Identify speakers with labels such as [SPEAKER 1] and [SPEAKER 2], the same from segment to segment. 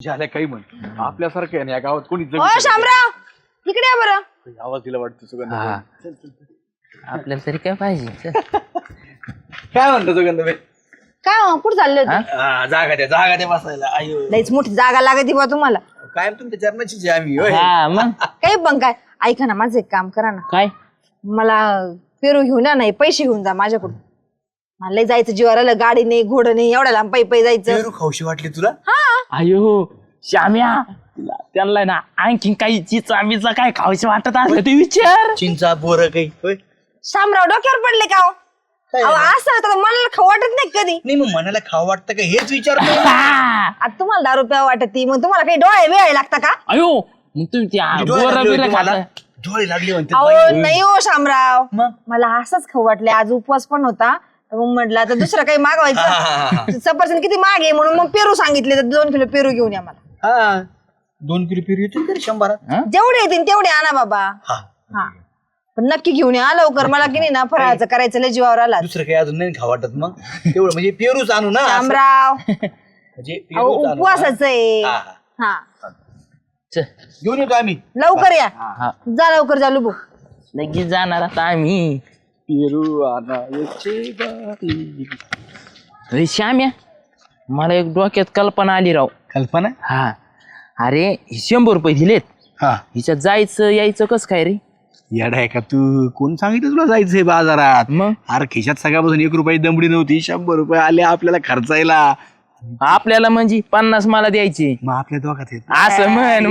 [SPEAKER 1] झाल्या काही म्हण. आपल्यासारखं आहे ना या गावात कोणी जगू
[SPEAKER 2] ओ
[SPEAKER 1] शकत
[SPEAKER 2] शामराव! इकडे या बरं.
[SPEAKER 1] नाही. आवाज दिला वाटतं सुगंध.
[SPEAKER 3] हा. आपल्याला तरी काय पाहिजे? चल.
[SPEAKER 1] काय म्हणतो सुगंध
[SPEAKER 2] काय हो, कुठं चालले होते?
[SPEAKER 1] जागा द्या जागा द्या बसायला. आयो.
[SPEAKER 2] लईच मोठी जागा लागते बा तुम्हाला.
[SPEAKER 1] कायम तुमच्या चरणाचीच आहे आम्ही होय.
[SPEAKER 3] हा मग?
[SPEAKER 2] काही पण काय. ऐका ना माझं एक काम करा ना.
[SPEAKER 3] काय?
[SPEAKER 2] मला पेरू घेऊन या नाही पैसे घेऊन जा माझ्याकडून. मला लय जायचं जीवावर आलं गाडी नाही घोडं नाही एवढ्या लांब पायी पायी जायचं.
[SPEAKER 1] पेरू खाऊशी वाटली तुला?
[SPEAKER 3] अयो श्याम्या तुला त्यांना ना आणखीन काही चिचा बिचा काय खायचं वाटत असलं ते विचार.
[SPEAKER 1] चिंचा बोर काही होय.
[SPEAKER 2] शामराव डोक्यावर पडले का हो?
[SPEAKER 1] काय
[SPEAKER 2] अहो, असं तर मला खाऊ वाटत नाही कधी.
[SPEAKER 1] नाही मग मनाला खावं वाटतं का? हेच विचारतो
[SPEAKER 3] हा.
[SPEAKER 2] आता तुम्हाला दारू प्यावं वाटत ती मग तुम्हाला काही डोळे वेळ लागता का?
[SPEAKER 3] अयो मग तुम्ही त्या
[SPEAKER 1] डोळे
[SPEAKER 3] बोरं
[SPEAKER 1] लागले
[SPEAKER 3] बिरं
[SPEAKER 1] होते मला.
[SPEAKER 3] खाता.
[SPEAKER 1] डोळे लागले म्हणते
[SPEAKER 2] अहो नाही हो शामराव.
[SPEAKER 1] मग?
[SPEAKER 2] मला असंच खाऊ वाटले. आज उपवास पण होता. तर मग म्हटलं आता दुसरं काही
[SPEAKER 1] हा, हा, हा,
[SPEAKER 2] मागवायचं सफरचंद किती मागे आहे म्हणून मग पेरू सांगितले तर दोन किलो पेरू घेऊन या मला.
[SPEAKER 1] हा दोन किलो पेरू येतील तरी शंभरात.
[SPEAKER 2] जेवढे येतील तेवढे आणा बाबा.
[SPEAKER 1] हा.
[SPEAKER 2] हा. पण नक्की घेऊन या लवकर. मला की नाही ना फराळाचं करायचं लय जीवावर आला
[SPEAKER 1] दुसरं काही अजून नाही खावं वाटत मग. तेवढं म्हणजे पेरूच आणू ना असं.
[SPEAKER 2] शामराव.
[SPEAKER 1] म्हणजे
[SPEAKER 2] अहो
[SPEAKER 1] पेरूच आणू ना.
[SPEAKER 2] उपवासाचं आहे.
[SPEAKER 1] हा, हा.
[SPEAKER 2] हा.
[SPEAKER 3] चल.
[SPEAKER 1] घेऊन येतो आम्ही.
[SPEAKER 2] लवकर या.
[SPEAKER 3] हा.
[SPEAKER 2] जा लवकर जा लुबू.
[SPEAKER 3] लगेच जाणार आता आम्ही. अरे श्याम्या मला एक डोक्यात कल्पना आली राव.
[SPEAKER 1] कल्पना?
[SPEAKER 3] हा. अरे हे शंभर रुपये दिलेत.
[SPEAKER 1] हा.
[SPEAKER 3] हिच्यात जायचं यायचं कस काय रे?
[SPEAKER 1] येडा आहे का तू? कोण सांगितलं तुला जायचंय बाजारात?
[SPEAKER 3] मग?
[SPEAKER 1] अरे खिशात सगळ्यापासून एक रुपये दमडी नव्हती. शंभर रुपये आले आपल्याला खर्चायला.
[SPEAKER 3] आपल्याला म्हणजे पन्नास मला द्यायचे.
[SPEAKER 1] मग आपल्या दोघात येत
[SPEAKER 3] असं म्हण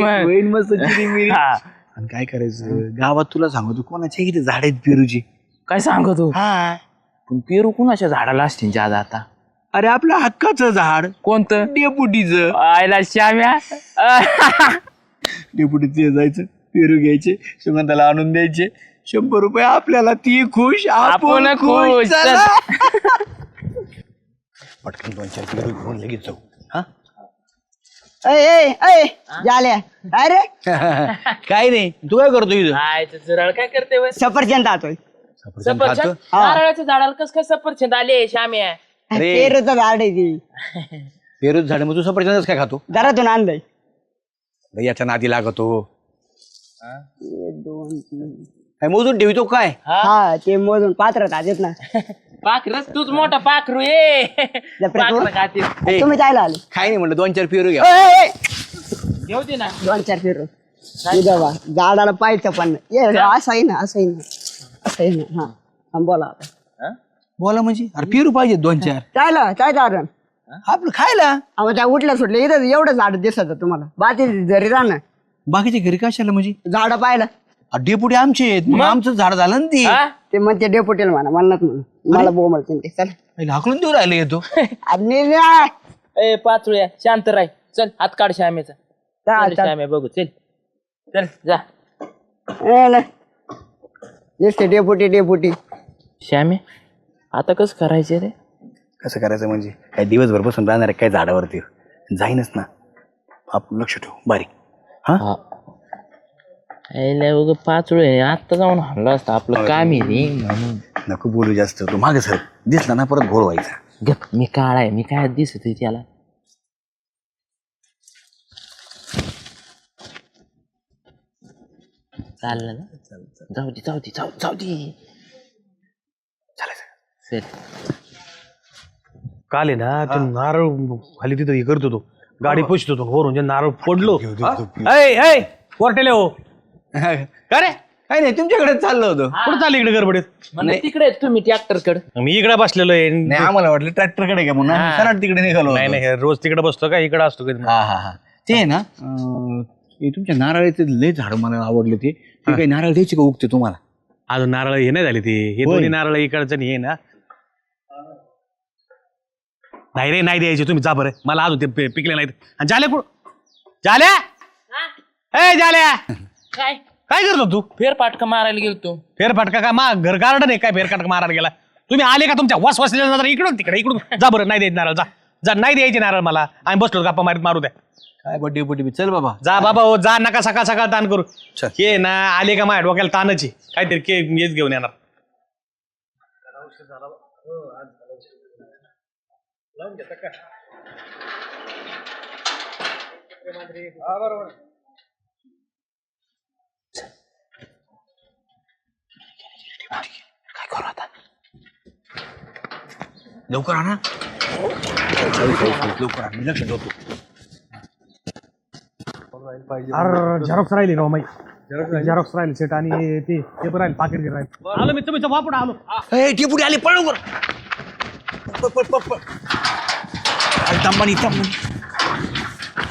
[SPEAKER 1] मस्त.
[SPEAKER 3] हा.
[SPEAKER 1] आणि काय करायचं? गावात तुला सांगतो कोणाच्या किती झाड आहेत पेरूची?
[SPEAKER 3] काय सांगतो?
[SPEAKER 1] हा.
[SPEAKER 3] पण पेरू कुणाच्या झाडाला असतील जादा आता?
[SPEAKER 1] अरे आपलं हक्काचं झाड.
[SPEAKER 3] कोणतं?
[SPEAKER 1] डेपुटीचं.
[SPEAKER 3] आयला श्याम्या.
[SPEAKER 1] डेपुटीचं जायचं पेरू घ्यायचे सुगंधाला आणून द्यायचे. शंभर रुपये आपल्याला ती खुश
[SPEAKER 3] आपण खुश.
[SPEAKER 1] चला. पटकन दोन चार पेरू घेऊन लगेच जाऊ. हा?
[SPEAKER 4] झाल्या. काय रे?
[SPEAKER 1] काय नाही. तू काय करतो इथं?
[SPEAKER 3] आयचं जुराळ काय करते बस?
[SPEAKER 4] सफरचंद खातोय
[SPEAKER 1] सफरचंद खातो?
[SPEAKER 3] सफरचंद नारळाच्या झाडाला कस काय सफरचंद आले श्याम्या
[SPEAKER 1] अरे.
[SPEAKER 4] पेरूचं झाड आहे ती.
[SPEAKER 1] पेरूच झाड मग तू सफरचंदच काय खातो?
[SPEAKER 4] घरातून आणलंय.
[SPEAKER 1] लय याच्या नादी लागतो. काय मोजून ठेवतो काय?
[SPEAKER 4] हा? ते मोजून पात्र आहेत ना.
[SPEAKER 3] पाखरच तूच मोठा पाखरू ये.
[SPEAKER 4] प्रभू.
[SPEAKER 3] पाखरं खाते.
[SPEAKER 1] ए,
[SPEAKER 4] तुम्ही जायला आले.
[SPEAKER 1] काय नाही म्हणलं दोन चार पेरू घ्या.
[SPEAKER 4] ए, ए, ए,
[SPEAKER 3] घेऊ दे ना.
[SPEAKER 4] दोन चार पेरू. इथं बा झाडाला पाहायचं पण. ये असं आहे ना असं आहे ना. असं आहे ना हा. हा, बोला आता.
[SPEAKER 1] बोला म्हणजे? अरे पेरू पाहिजे दोन चार.
[SPEAKER 4] जायला काय कारण
[SPEAKER 1] आपलं खायला.
[SPEAKER 4] अहो त्या उठल्या सुटल्या इथं एवढं झाड दिसत तुम्हाला. बाकी जरी राहणं.
[SPEAKER 1] बाकीच्या घरी कशाला म्हणजे?
[SPEAKER 4] झाड पाहिलं.
[SPEAKER 1] डेपुटी आमचे आहेत मग? आमचं झाड झालं ना ती.
[SPEAKER 3] हा?
[SPEAKER 4] ते म्हणते डेपुटील म्हणा म्हणत म्हणून. मला बो म्हणते ते चल.
[SPEAKER 1] पहिले हाकलून देऊ राहिले येतो.
[SPEAKER 4] आणि.
[SPEAKER 3] ए पाचूया शांत राय. चल हात काढ श्यामेचा.
[SPEAKER 4] जा,
[SPEAKER 3] चल,
[SPEAKER 4] चल.
[SPEAKER 3] श्यामे बघू चल. चल जा.
[SPEAKER 4] ए, ना. नुसते डेपुटी डेपुटी.
[SPEAKER 3] श्यामे आता कस करायचे रे?
[SPEAKER 1] कसं करायचं म्हणजे? काय दिवसभर बसून राहणार आहे काय झाडावरती? जाईनच ना. आपण लक्ष ठेवू बारीक. हा?
[SPEAKER 3] पाचोळे आता जाऊन हल्ला असतं आपलं काम आहे रे म्हणून.
[SPEAKER 1] नको बोलू जास्त. तू मागे सर. दिसला ना परत घोळ व्हायचा.
[SPEAKER 3] गप मी काळा आहे. मी काय दिसत आहे त्याला? चाललं ना? जाऊ दे जाऊ दे जाऊ जाऊ दे. चल.
[SPEAKER 5] काल आहे ना ते नारळ खाली तिथं हे करत होतो. गाडी पोचत होतो वरून जे नारळ पडलो कोर्टेले हो?
[SPEAKER 1] का रे? काय नाही तुमच्याकडे चाललं होतं.
[SPEAKER 5] कुठं चाललं इकडे गडबडीत?
[SPEAKER 3] म्हणजे तिकडे तुम्ही ट्रॅक्टरकडे
[SPEAKER 5] मी इकडे बसलेलो आहे.
[SPEAKER 1] नाही आम्हाला वाटलं ट्रॅक्टरकडे का म्हणून? आम्ही सरळ तिकडे निघालो
[SPEAKER 5] नाही रोज तिकडे बसतो का? इकडे असतो
[SPEAKER 1] हा हा हा. ते आहे ना अं, ते तुमच्या नारळाचे लय झाड मला आवडले ते. ते काही नारळ द्यायचे का उगते तुम्हाला?
[SPEAKER 5] अजून नारळ हे नाही झाले ते. हे
[SPEAKER 1] होय.
[SPEAKER 5] दोन्ही नारळ इकडचं आणि हे ना. नाही रे नाही द्यायचे तुम्ही. जा बरं. मला अजून ते पि- पिकले नाहीत. आणि जाल्या कुठं? जाल्या ए जाल्या
[SPEAKER 3] काय?
[SPEAKER 5] काय करतो तू?
[SPEAKER 3] फेरपाटका मारायला गेलो तू
[SPEAKER 5] फेरफटका का? मा घर गार्डन आहे काय फेरफटका मारायला गेला? तुम्ही आले का तुमच्या वस वसलेल्या नजर इकडून तिकडे इकडून. जा बरं नाही द्यायचे नारळ. जा. जा नाही द्यायचे नारळ मला. आम्ही बसलो गप्पा मारीत मारू द्या.
[SPEAKER 1] काय बड्डे बड्डे चल बाबा.
[SPEAKER 5] जा बाबा हो जा नका सकाळ सकाळ ताण करू.
[SPEAKER 1] चल.
[SPEAKER 5] हे ना आले का माझ्या डोक्याला ताणची? काहीतरी के हेच घेऊन येणार.
[SPEAKER 1] लवकर आणा लवकर आणा मी लक्ष ठेवतो
[SPEAKER 5] अरे झेरॉक्स राहिली? राव माई झेरॉक्स राहिले सेट आणि ते पेपर राहिले पाकिट घे राहिले. आलो मी तुम्ही वापड आलो.
[SPEAKER 1] ए टिपुडी आली पळ लवकर पळ, पळ, पळ, पळ. अरे दमबानी दमबानी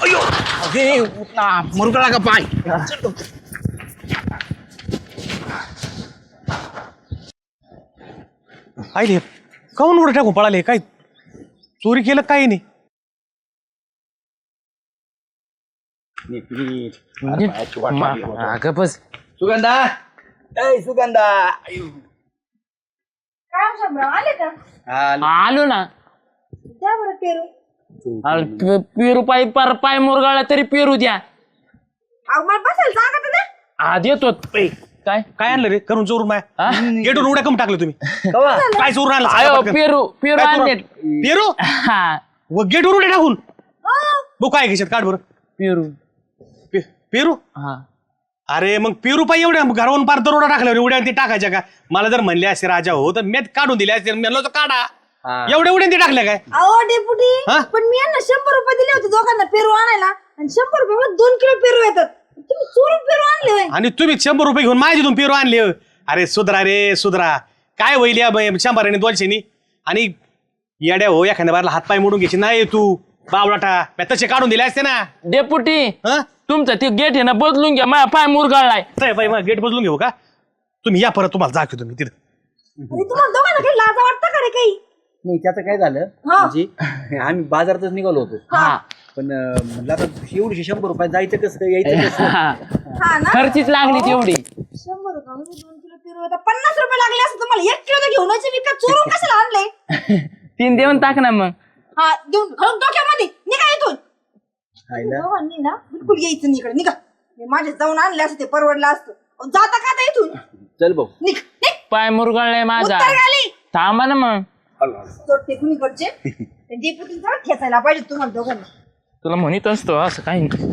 [SPEAKER 1] अयो उठना मरुगळा का पाय?
[SPEAKER 5] आईले काऊन उडे टाकून पळाले? काय चोरी केलं काही नाही.
[SPEAKER 3] अगं बस.
[SPEAKER 1] सुगंधा! ए सुगंधा! अयो.
[SPEAKER 2] काय शामराव आले का?
[SPEAKER 1] हा,
[SPEAKER 3] आलो. ना.
[SPEAKER 2] द्या बरं पेरू.
[SPEAKER 3] अरे पे- पेरू पाय पार पाय मुरगाळला तरी पेरू द्या.
[SPEAKER 2] अहो मला बसायला जागा तर द्या
[SPEAKER 3] आज येतो ए, काय?
[SPEAKER 5] काय आणलं रे? करून चोरून माय? गेटून उड्या कम टाकले तुम्ही. काय चोरून आणलं? सांगा
[SPEAKER 3] आयो
[SPEAKER 5] पटकन.
[SPEAKER 3] पेरू पेरू
[SPEAKER 5] काय चोरून?
[SPEAKER 3] आणले
[SPEAKER 5] आणलं? पेरू?
[SPEAKER 3] हा.
[SPEAKER 5] व गेटवर उड्या टाकून. बघ काय घेशात काढ बरं.
[SPEAKER 3] पेरू.
[SPEAKER 5] पे- पेरू?
[SPEAKER 3] हा.
[SPEAKER 5] अरे मग पेरू पाय एवढ्या? घरावरून पार दरोडा टाकल्यावर उड्या ते टाकायच्या का? मला जर म्हणले असे राजा हो तर मी काढून दिले असते. म्हणलं होतं काढा. एवढ्या उड्या ते टाकल्या काय?
[SPEAKER 2] अहो डेपुटी.
[SPEAKER 5] हा?
[SPEAKER 2] पण मी यांना शंभर रुपये दिले होते दोघांना पेरू आणायला. आणि शंभर रुपये दोन किलो पेरू येतात. तुम्ही चोरून पेरू आणले होय.
[SPEAKER 5] आणि तुम्ही शंभर रुपये घेऊन माझ्या तिथून पेरू आणले हो. अरे सुधरा रे सुधरा. काय होईल या बाई शंभर आणि दोनशेनी? आणि येड्या हो एखाद्या बारला हातपाय मोडून घ्यायची नाही तू. बावडाटा मी तसे काढून दिले असते ना.
[SPEAKER 3] डेपुटी
[SPEAKER 5] हं?
[SPEAKER 3] तुमचं ते गेट आहे ना बदलून घ्या. माझा पाय मुरगाळलाय.
[SPEAKER 5] चल बाई मग गेट बदलून घेऊ का? तुम्ही या परत तुम्हाला दाखवतो तुम्ही तिथं.
[SPEAKER 2] अरे तुम्हाला दोघांना काही लाजा वाटतं का रे काही?
[SPEAKER 1] नाही त्याचं काय झालं
[SPEAKER 2] हा.
[SPEAKER 1] म्हणजे आम्ही बाजारातच निघालो होतो.
[SPEAKER 3] हा.
[SPEAKER 1] पण अं, म्हणलं आता एवढीशे शंभर रुपये जायचं कसं यायचं कसं?
[SPEAKER 3] हा.
[SPEAKER 2] हा ना?
[SPEAKER 3] खर्चीच लागली तेवढी.
[SPEAKER 2] शंभर रुपये म्हणजे दोन किलो पेरू येतात पन्नास रुपये लागले असं तुम्हाला एक किलो तर घेऊन यायचे मी का? चोरून कशाला आणले?
[SPEAKER 3] तीन देऊन टाक ना मग.
[SPEAKER 2] हा घेऊन घालून डोक्यामध्ये. निघा इथून.
[SPEAKER 1] आईला.
[SPEAKER 2] दोघांनी ना बिलकुल यायचं नाही इकडे. निघा. मी माझे जाऊन आणले असते ते परवडलं असतं. अहो, जाता का आता इथून?
[SPEAKER 1] चल भाऊ.
[SPEAKER 2] निघ निघ.
[SPEAKER 3] पाय मुरगाळलाय माझा.
[SPEAKER 2] उत्तर
[SPEAKER 3] थांबा ना मग.
[SPEAKER 2] तो टेकून इकडचे. ते डेपुटी जरा खेचायला पाहिजे तुम्हाला दोघांना.
[SPEAKER 3] तुला म्हणत असतो असं काही नाही.